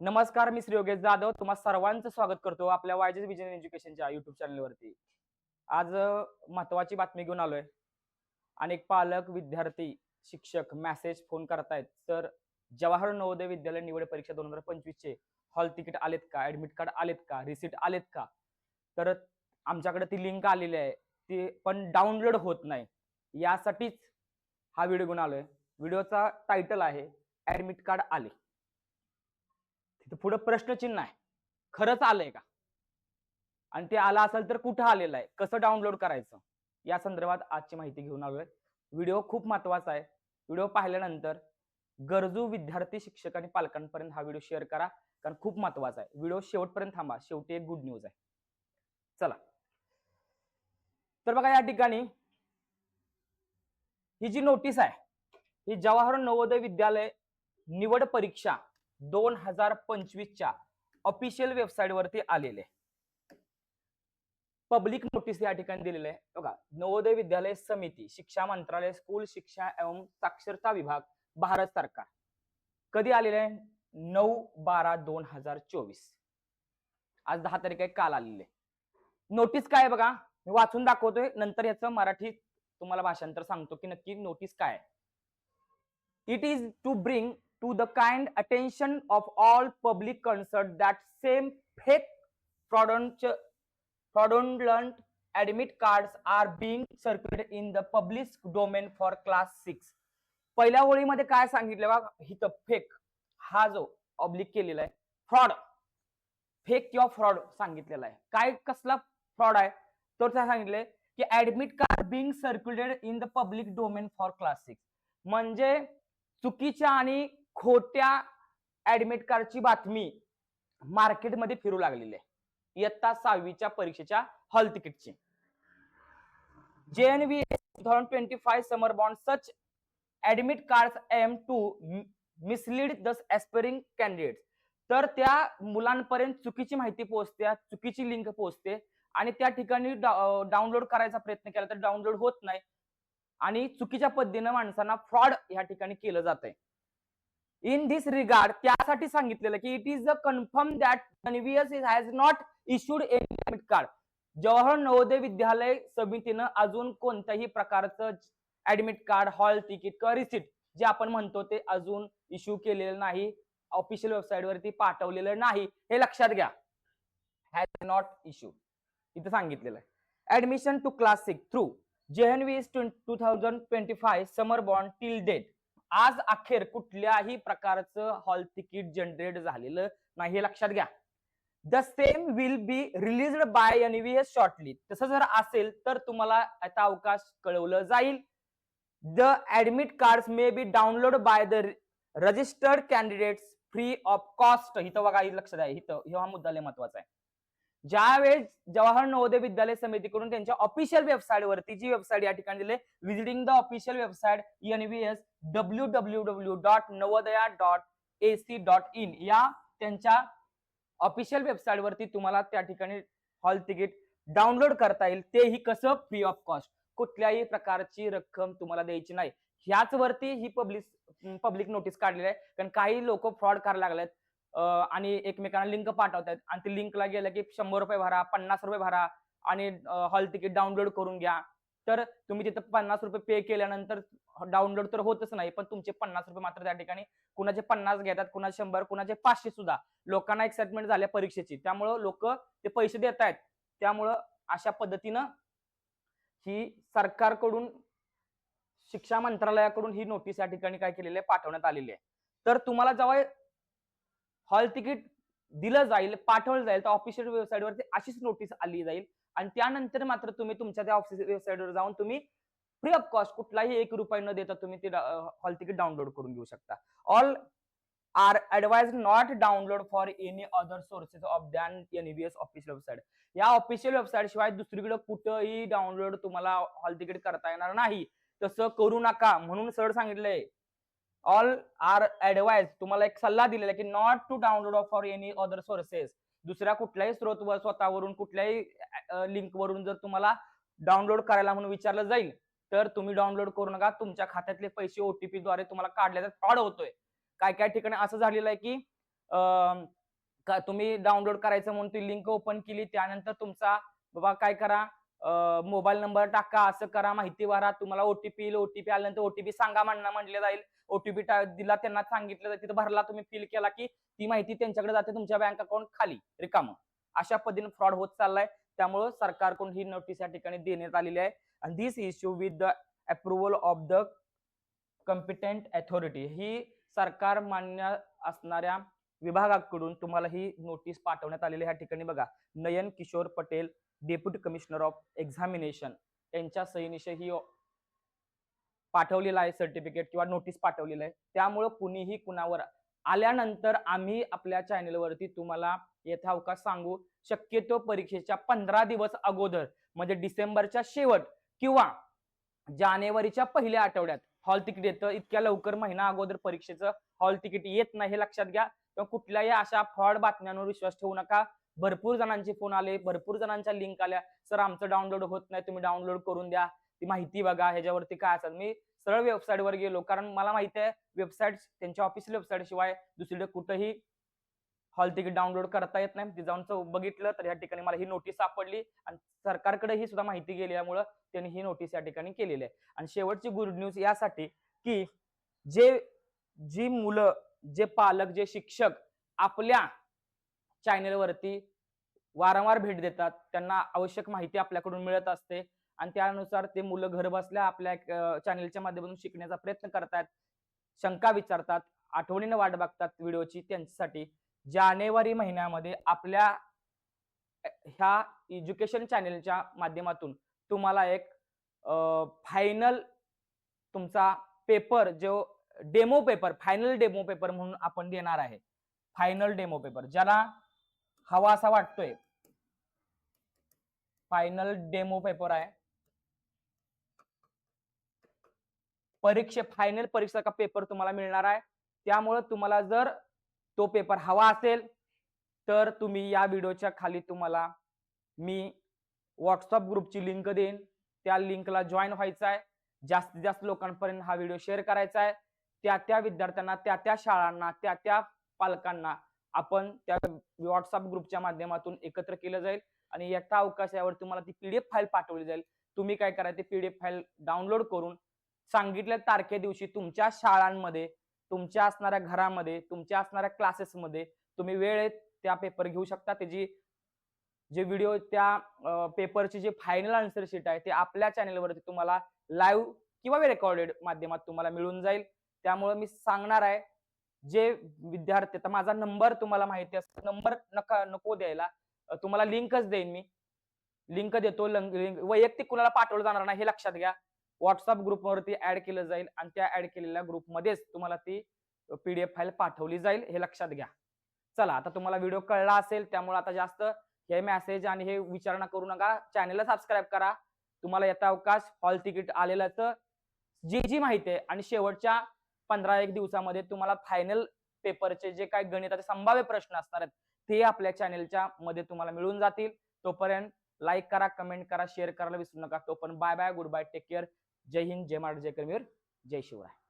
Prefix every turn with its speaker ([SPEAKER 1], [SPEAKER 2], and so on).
[SPEAKER 1] नमस्कार मी श्री योगेश जाधव. तुम्हा सर्वांचं स्वागत करतो आपल्या वायजेस विजन एज्युकेशनच्या युट्यूब चॅनलवरती आज महत्वाची बातमी घेऊन आलोय. अनेक पालक विद्यार्थी शिक्षक मेसेज फोन करतायत. सर जवाहर नवोदय विद्यालय निवड परीक्षा दोन हजार पंचवीसचे हॉल तिकीट आलेत का? ऍडमिट कार्ड आलेत का? रिसिट आलेत का? तर आमच्याकडे ती लिंक आलेली आहे. ती पण डाउनलोड होत नाही. यासाठीच हा व्हिडिओ घेऊन आलोय. व्हिडिओचा टायटल आहे ऍडमिट कार्ड आले. तिथं पुढं प्रश्नचिन्ह आहे. खरंच आलंय का? आणि ते आलं असेल तर कुठं आलेलं आहे? कसं डाउनलोड करायचं? या संदर्भात आजची माहिती घेऊन आलोय. व्हिडिओ खूप महत्त्वाचा आहे. व्हिडिओ पाहिल्यानंतर गरजू विद्यार्थी शिक्षक आणि पालकांपर्यंत हा व्हिडिओ शेअर करा कारण खूप महत्त्वाचा आहे. व्हिडिओ शेवटपर्यंत थांबा. शेवटी एक गुड न्यूज आहे. चला. तर बघा या ठिकाणी ही जी नोटीस आहे ही जवाहर नवोदय विद्यालय निवड परीक्षा दोन हजार पंचवीसच्या ऑफिशियल वेबसाईट वरती आलेले. पब्लिक नोटीस या ठिकाणी दिलेले आहे. बघा नवोदय विद्यालय समिती शिक्षा मंत्रालय स्कूल शिक्षा एवं साक्षरता विभाग भारत सरकार. कधी आलेले आहे? नऊ बारा दोन हजार चोवीस. आज दहा तारीख आहे काल आलेले नोटीस काय बघा? मी वाचून दाखवतोय. नंतर याचं मराठी तुम्हाला भाषांतर सांगतो की नक्की नोटीस काय आहे. It is to bring to the kind attention of all public concerned that same fake fraudulent, admit cards are being circulated in the public domain for class 6 पहिल्या ओळीमध्ये काय सांगितलं बघा हिथं फेक हा जो ऑब्लिक केलेला आहे फ्रॉड फेक किंवा फ्रॉड सांगितलेला आहे काय कसला फ्रॉड आहे तर काय सांगितलंय की admit card being circulated in the public domain for class six म्हणजे चुकीच्या आणि खोट्या ऍडमिट कार्डची बातमी मार्केटमध्ये फिरू लागलेली आहे. इयत्ता सहावीच्या परीक्षेच्या hall तिकीटची. J N V two thousand twenty five summer bound such admit card aim to mislead the aspiring candidate तर त्या मुलांपर्यंत चुकीची माहिती पोहोचते चुकीची लिंक पोहोचते आणि त्या ठिकाणी डाउनलोड करायचा प्रयत्न केला तर डाउनलोड होत नाही. आणि चुकीच्या पद्धतीनं माणसांना फ्रॉड या ठिकाणी केलं जात आहे इन दिस रिगार्ड त्यासाठी सांगितलेलं की it is the confirm that NVS has not issued any card Jawahar Navodaya Vidyalaya समितीनं अजून कोणत्याही प्रकारचं ऍडमिट कार्ड हॉल तिकीट किंवा रिसिट जे आपण म्हणतो ते अजून इश्यू केलेलं नाही ऑफिशियल वेबसाईट वरती पाठवलेलं नाही हे लक्षात घ्या. हॅज नॉट इश्यू इथं सांगितलेलं आहे. Admission to class six through JNV two thousand twenty five summer bound till date आज अखेर कुठल्याही प्रकारचं हॉल तिकीट जनरेट झालेलं नाही हे लक्षात घ्या. The same will be released by NVS shortly तसं जर असेल तर तुम्हाला आता अवकाश कळवलं जाईल. The admit card may be download by the registered candidates free of cost इथं बघा लक्षात आहे. इथं हा मुद्दा लय महत्त्वाचा आहे. ज्यावेळेस जवाहर नवोदय विद्यालय समितीकडून त्यांच्या ऑफिशियल वेबसाईटवरती जी वेबसाईट या ठिकाणी दिले visiting the official website NVS W W W dot Navodaya dot A C dot in या त्यांच्या ऑफिशियल वेबसाईट वरती तुम्हाला त्या ठिकाणी हॉल तिकीट डाउनलोड करता येईल. तेही कसं? फ्री ऑफ कॉस्ट कुठल्याही प्रकारची रक्कम तुम्हाला द्यायची नाही. ह्याच वरती ही पब्लिक पब्लिक नोटीस काढलेली आहे. कारण काही लोक फ्रॉड करायला लागलेत. आणि एकमेकांना लिंक पाठवतात. आणि ते लिंकला गेलं की शंभर रुपये भरा पन्नास रुपये भरा आणि हॉल तिकीट डाउनलोड करून घ्या. तर तुम्ही तिथं पन्नास रुपये पे केल्यानंतर डाउनलोड तर होतच नाही पण तुमचे पन्नास रुपये मात्र त्या ठिकाणी कुणाचे पन्नास घेतात कुणाचे शंभर कुणाचे पाचशे सुद्धा. लोकांना एक्साइटमेंट झाल्या परीक्षेची. त्यामुळं लोक ते पैसे देत आहेत. त्यामुळं अशा पद्धतीनं ही सरकारकडून शिक्षा मंत्रालयाकडून ही नोटीस या ठिकाणी काय केलेली आहे पाठवण्यात आलेली आहे. तर तुम्हाला जेव्हा हॉल तिकीट दिलं जाईल पाठवलं जाईल तर ऑफिशियल वेबसाईटवरती अशीच नोटीस आली जाईल. आणि त्यानंतर मात्र तुम्ही तुमच्या त्या ऑफिशियल वेबसाईटवर जाऊन तुम्ही फ्री ऑफ कॉस्ट कुठलाही एक रुपये न देता तुम्ही ते हॉल तिकीट डाउनलोड करून घेऊ शकता. All are advise not download for any other sources of than NBS official website या ऑफिशियल वेबसाईट शिवाय दुसरीकडे कुठंही डाउनलोड तुम्हाला हॉल तिकीट करता येणार नाही. तसं करू नका म्हणून सर सांगितलंय ऑल आर ऍडवाइज तुम्हाला एक सल्ला दिलेला की not to download for any other sources दुसऱ्या कुठल्याही स्रोत स्वतःवरून कुठल्याही लिंक वरून जर तुम्हाला डाउनलोड करायला म्हणून विचारलं जाईल तर तुम्ही डाउनलोड करू नका. तुमच्या खात्यातले पैसे ओटीपी द्वारे तुम्हाला काढले तर फ्रॉड होतोय. काय काय ठिकाणी असं झालेलं आहे की तुम्ही डाउनलोड करायचं म्हणून ती लिंक ओपन केली त्यानंतर तुमचा बाबा काय करा मोबाईल नंबर टाका असं करा माहिती भरा तुम्हाला ओटीपी येईल ओटीपी आल्यानंतर ओटीपी सांगा म्हणणं म्हटलं जाईल. ओटीपी दिला त्यांना सांगितलं जाईल, तिथं भरला तुम्ही फिल केला की ती माहिती त्यांच्याकडे जाते तुमच्या बँक अकाउंट खाली रिकाम. अशा पद्धतीने फ्रॉड होत चाललाय. त्यामुळं सरकारकडून ही नोटीस या ठिकाणी देण्यात आलेली आहे. आणि this issue with the approval of the competent authority ही सरकार मान्य असणाऱ्या विभागाकडून तुम्हाला ही नोटीस पाठवण्यात आलेली आहे. ह्या ठिकाणी बघा Nayan Kishore Patel deputy commissioner of examination यांच्या सहीनिशी ही आहे सर्टिफिकेट किंवा नोटीस पाठवलेलं आहे. त्यामुळं कुणीही कुणावर आल्यानंतर आम्ही आपल्या चॅनेलवरती तुम्हाला यथावकाश सांगू. शक्यतो परीक्षेच्या पंधरा दिवस अगोदर म्हणजे डिसेंबरच्या शेवट किंवा जानेवारीच्या पहिल्या आठवड्यात हॉल तिकीट येतं. इतक्या लवकर महिना अगोदर परीक्षेचं हॉल तिकीट येत नाही हे लक्षात घ्या. किंवा कुठल्याही अशा फ्रॉड बातम्यांवर विश्वास ठेवू नका. भरपूर जणांचे फोन आले भरपूर जणांच्या लिंक आल्या. सर आमचं डाउनलोड होत नाही तुम्ही डाउनलोड करून द्या. ती माहिती बघा ह्याच्यावरती काय असतात मी सरळ वेबसाईट वर गेलो कारण मला माहिती आहे वेबसाईट त्यांच्या ऑफिशियल वेबसाईट शिवाय दुसरीकडे कुठंही हॉल तिकीट डाउनलोड करता येत नाही. ती जाऊन बघितलं तर या ठिकाणी मला ही नोटीस सापडली. आणि सरकारकडे ही सुद्धा माहिती गेल्यामुळं त्यांनी ही नोटीस या ठिकाणी केलेली आहे. आणि शेवटची गुड न्यूज यासाठी की जे जी मुलं जे पालक जे शिक्षक आपल्या चॅनेलवरती वारंवार भेट देतात. त्यांना आवश्यक माहिती आपल्याकडून मिळत असते आणि त्यानुसार ते मुलं घर बसल्या आपल्या चॅनेलच्या माध्यमातून शिकण्याचा प्रयत्न करतात. शंका विचारतात आठवणीनं वाट बघतात व्हिडिओची त्यांच्यासाठी. जानेवारी महिन्यामध्ये आपल्या ह्या एज्युकेशन चॅनेलच्या माध्यमातून तुम्हाला एक फायनल तुमचा पेपर जो demo paper final demo paper म्हणून आपण देणार आहे. Final demo paper. ज्याला हवा असा वाटतोय. फायनल डेमो पेपर आहे. परीक्षे फायनल परीक्षेचा पेपर तुम्हाला मिळणार आहे. त्यामुळे तुम्हाला जर तो पेपर हवा असेल तर तुम्ही या व्हिडिओच्या खाली तुम्हाला मी व्हॉट्सअप ग्रुपची लिंक देईन. त्या लिंकला जॉईन व्हायचं आहे. जास्तीत जास्त लोकांपर्यंत हा व्हिडिओ शेअर करायचा आहे. त्या त्या विद्यार्थ्यांना त्या त्या शाळांना त्या त्या पालकांना आपण त्या व्हॉट्सअप ग्रुपच्या माध्यमातून एकत्र केलं जाईल आणि यथा अवकाश यावर तुम्हाला ती पीडीएफ फाईल पाठवली जाईल. तुम्ही काय करा ती पीडीएफ फाईल डाउनलोड करून सांगितल्या तारखे दिवशी तुमच्या शाळांमध्ये तुमच्या असणाऱ्या घरामध्ये तुमच्या असणाऱ्या क्लासेसमध्ये तुम्ही वेळेत त्या पेपर घेऊ शकता. त्याची जे व्हिडिओ त्या पेपरची जे फायनल आन्सर शीट आहे ते आपल्या चॅनेलवरती तुम्हाला लाईव्ह किंवा रेकॉर्डेड माध्यमात तुम्हाला मिळून जाईल. त्यामुळे मी सांगणार आहे जे विद्यार्थी तर माझा नंबर तुम्हाला माहिती असतो नंबर नका नको द्यायला. तुम्हाला लिंकच देईन मी. लिंक देतो लिंक वैयक्तिक कुणाला पाठवलं जाणार नाही हे लक्षात घ्या. व्हॉट्सअप ग्रुपवरती ऍड केलं जाईल आणि त्या ऍड केलेल्या ग्रुपमध्येच तुम्हाला ती पीडीएफ फाईल पाठवली जाईल हे लक्षात घ्या. चला आता तुम्हाला व्हिडिओ कळला असेल त्यामुळे आता जास्त हे मेसेज आणि हे विचारणा करू नका. चॅनेलला सबस्क्राईब करा. तुम्हाला येता अवकाश हॉल तिकीट आलेलं तर जी जी माहिती आहे आणि शेवटच्या पंधरा एक दिवसामध्ये तुम्हाला फायनल पेपरचे जे काही गणिताचे संभाव्य प्रश्न असणार आहेत ते आपल्या चॅनेलच्या मध्ये तुम्हाला मिळून जातील. तोपर्यंत लाईक करा कमेंट करा शेअर करायला विसरू नका. तोपर्यंत bye bye good bye take care जय हिंद जय महाराज जय करवीर जय शिवराय.